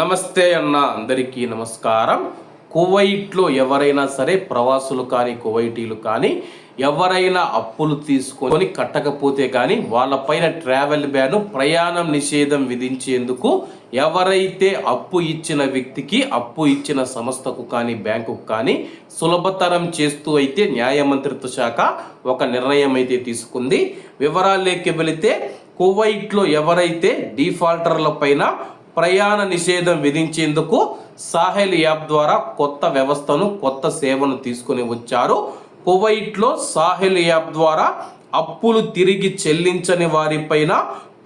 నమస్తే అన్న అందరికీ నమస్కారం. కువైట్లో ఎవరైనా సరే ప్రవాసులు కానీ కువైటీలు కానీ ఎవరైనా అప్పులు తీసుకొని కట్టకపోతే కానీ వాళ్ళపైన ట్రావెల్ బ్యాన్ ప్రయాణం నిషేధం విధించేందుకు ఎవరైతే అప్పు ఇచ్చిన వ్యక్తికి అప్పు ఇచ్చిన సంస్థకు కానీ బ్యాంకుకు కానీ సులభతరం చేస్తూ అయితే న్యాయ మంత్రిత్వ శాఖ ఒక నిర్ణయం అయితే తీసుకుంది. వివరాల్లోకి వెళితే కువైట్లో ఎవరైతే డిఫాల్టర్ల పైన ప్రయాణ నిషేధం విధించేందుకు సాహెల్ యాప్ ద్వారా కొత్త వ్యవస్థను కొత్త సేవను తీసుకొని వచ్చారు. కువైట్లో సాహెల్ యాప్ ద్వారా అప్పులు తిరిగి చెల్లించని వారిపైన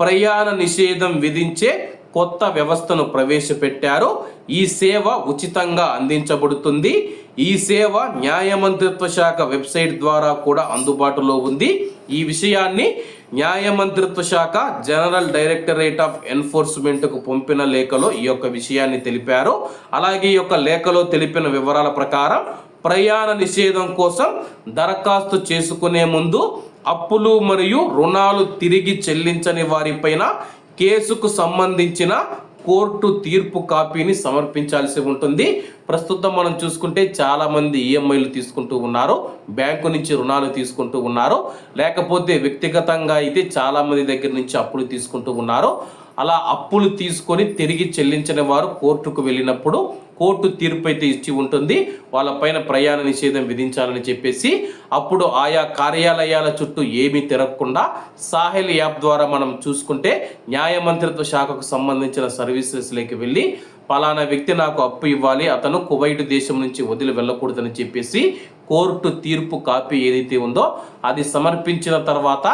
ప్రయాణ నిషేధం విధించే కొత్త వ్యవస్థను ప్రవేశపెట్టారు. ఈ సేవ ఉచితంగా అందించబడుతుంది. ఈ సేవ న్యాయ మంత్రిత్వ శాఖ వెబ్సైట్ ద్వారా కూడా అందుబాటులో ఉంది. ఈ విషయాన్ని న్యాయ మంత్రిత్వ శాఖ జనరల్ డైరెక్టరేట్ ఆఫ్ ఎన్ఫోర్స్మెంట్కు పంపిన లేఖలో ఈ యొక్క విషయాన్ని తెలిపారు. అలాగే ఈ యొక్క లేఖలో తెలిపిన వివరాల ప్రకారం ప్రయాణ నిషేధం కోసం దరఖాస్తు చేసుకునే ముందు అప్పులు మరియు రుణాలు తిరిగి చెల్లించని వారిపైన కేసుకు సంబంధించిన కోర్టు తీర్పు కాపీని సమర్పించాల్సి ఉంటుంది. ప్రస్తుతం మనం చూసుకుంటే చాలామంది ఈఎంఐలు తీసుకుంటూ ఉన్నారు. బ్యాంకు నుంచి రుణాలు తీసుకుంటూ ఉన్నారు. లేకపోతే వ్యక్తిగతంగా అయితే చాలామంది దగ్గర నుంచి అప్పులు తీసుకుంటూ ఉన్నారు. అలా అప్పులు తీసుకొని తిరిగి చెల్లించని వారు కోర్టుకు వెళ్ళినప్పుడు కోర్టు తీర్పు అయితే ఇచ్చి ఉంటుంది. వాళ్ళపైన ప్రయాణ నిషేధం విధించాలని చెప్పేసి అప్పుడు ఆయా కార్యాలయాల చుట్టూ ఏమీ తిరగకుండా సాహిల్ యాప్ ద్వారా మనం చూసుకుంటే న్యాయ మంత్రిత్వ శాఖకు సంబంధించిన సర్వీసెస్లోకి వెళ్ళి పలానా వ్యక్తి నాకు అప్పు ఇవ్వాలి అతను కువైట్ దేశం నుంచి వదిలి వెళ్ళకూడదని చెప్పేసి కోర్టు తీర్పు కాపీ ఏదైతే ఉందో అది సమర్పించిన తర్వాత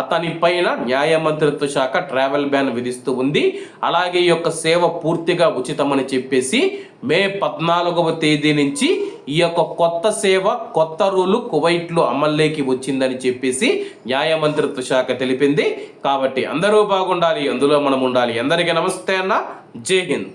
అతని పైన న్యాయ మంత్రిత్వ శాఖ ట్రావెల్ బ్యాన్ విధిస్తూ ఉంది. అలాగే ఈ యొక్క సేవ పూర్తిగా ఉచితమని చెప్పేసి మే పద్నాలుగవ తేదీ నుంచి ఈ యొక్క కొత్త సేవ కొత్త రూలు కువైట్లో అమల్లోకి వచ్చిందని చెప్పేసి న్యాయ మంత్రిత్వ శాఖ తెలిపింది. కాబట్టి అందరూ బాగుండాలి అందులో మనం ఉండాలి. అందరికీ నమస్తే అన్న. జై హింద్.